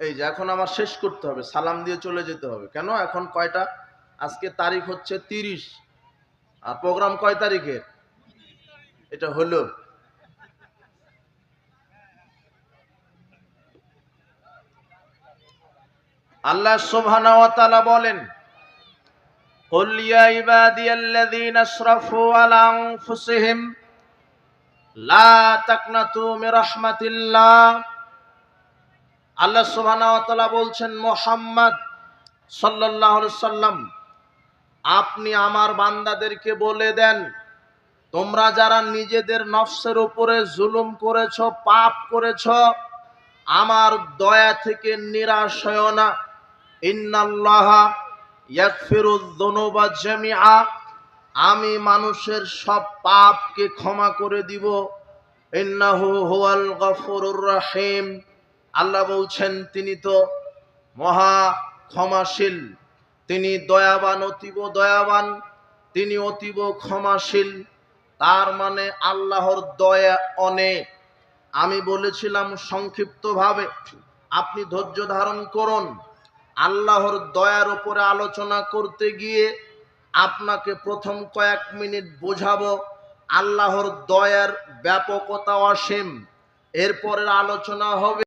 এই যে এখন আমার শেষ করতে হবে সালাম দিয়ে চলে যেতে হবে কেন এখন কয়টা আজকে তারিখ হচ্ছে তিরিশ আর প্রোগ্রাম কয় তারিখের এটা হলো আল্লাহ সুবহানাহু ওয়া তাআলা বলেন قل يا عبادي الذين اسرفوا على انفسهم لا تقنطوا من رحمة الله আল্লাহ ওয়া বলছেন, মোহাম্মদ আলাইহি সাল্লাম আপনি আমার বান্দাদেরকে বলে দেন, তোমরা যারা নিজেদের নফসের উপরে জুলুম করেছ, পাপ করেছ, আমার দয়া থেকে নিরাশ হয় না। ইন্নাল্লাহা আমি মানুষের সব পাপকে ক্ষমা করে দিব। ইন্নাহু হুয়াল গফুরুর রহিম। আল্লাহ বলছেন, তিনি তো মহা ক্ষমাশীল। তিনি দয়াবান, অতীব দয়াবান। তিনি অতীব ক্ষমাশীল। তার মানে আল্লাহর দয়া অনেক। আমি বলেছিলাম সংক্ষিপ্তভাবে, আপনি ধৈর্য ধারণ করুন। আল্লাহর দয়ার উপরে আলোচনা করতে গিয়ে আপনাকে প্রথম কয়েক মিনিট বোঝাবো, আল্লাহর দয়ার ব্যাপকতা অসীম। এরপরের আলোচনা হবে